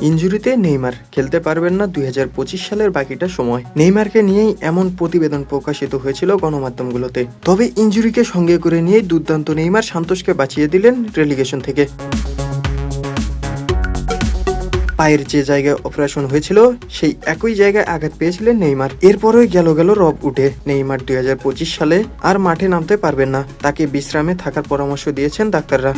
ইনজুরিতে Neymar খেলতে পারবেন না দুই হাজার পঁচিশ সালের বাকিটা সময়। নেইমারকে নিয়েই এমন প্রতিবেদন প্রকাশিত হয়েছিল গণমাধ্যমগুলোতে। তবে ইনজুরিকে সঙ্গে করে নিয়ে দুর্দান্ত নেইমার সান্তোষকে বাঁচিয়ে দিলেন রেলিগেশন থেকে। পায়ের যে জায়গায় অপারেশন হয়েছিল, সেই একই জায়গায় আঘাত পেয়েছিলেন নেইমার। এরপরই গেল গেল রব উঠে। নেইমার দুই হাজার পঁচিশ সালে আর মাঠে নামতে পারবেন না। তাকে বিশ্রামে থাকার পরামর্শ দিয়েছেন ডাক্তাররা।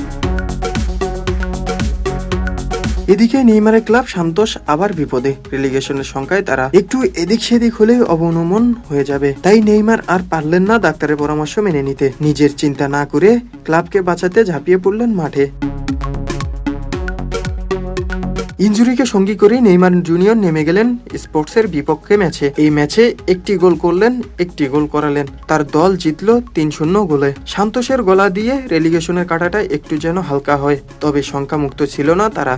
এদিকে নেইমারের ক্লাব সান্তোষ আবার বিপদে। রেলিগেশনের সংখ্যায় তারা একটু এদিক সেদিক হলেই অবনমন হয়ে যাবে। তাই নেইমার আর পারলেন না ডাক্তারের পরামর্শ মেনে নিতে। নিজের চিন্তা না করে ক্লাবকে বাঁচাতে ঝাঁপিয়ে পড়লেন মাঠে। ইঞ্জুরিকে সঙ্গী করে নেইমার জুনিয়র নেমে গেলেন স্পোর্টসের বিপক্ষে ম্যাচে। এই ম্যাচে একটি গোল করলেন, একটি গোল করালেন। তার দল জিতল তিন শূন্য গোলে। সান্তোষের গলা দিয়ে রেলিগেশনের কাটাটা একটু যেন হালকা হয়, তবে সংখ্যামুক্ত ছিল না তারা।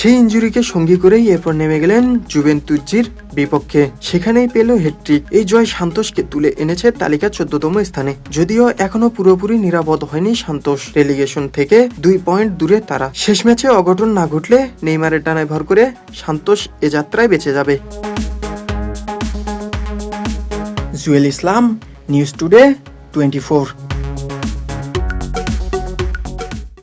সেই ইঞ্জুরিকে সঙ্গী করেই এরপর নেমে গেলেন জুভেন্তুজির বিপক্ষে। সেখানেই পেল হেট্রিক এই জয় সান্তোষকে তুলে এনেছে তালিকা চোদ্দতম স্থানে। যদিও এখনও পুরোপুরি নিরাপদ হয়নি সান্তোষ। রেলিগেশন থেকে দুই পয়েন্ট দূরে তারা। শেষ ম্যাচে অঘটন না ঘটলে নেইমারের ডানায় ভর করে সান্তোষ এ যাত্রায় বেঁচে যাবে। Jewel Islam, news today twenty four.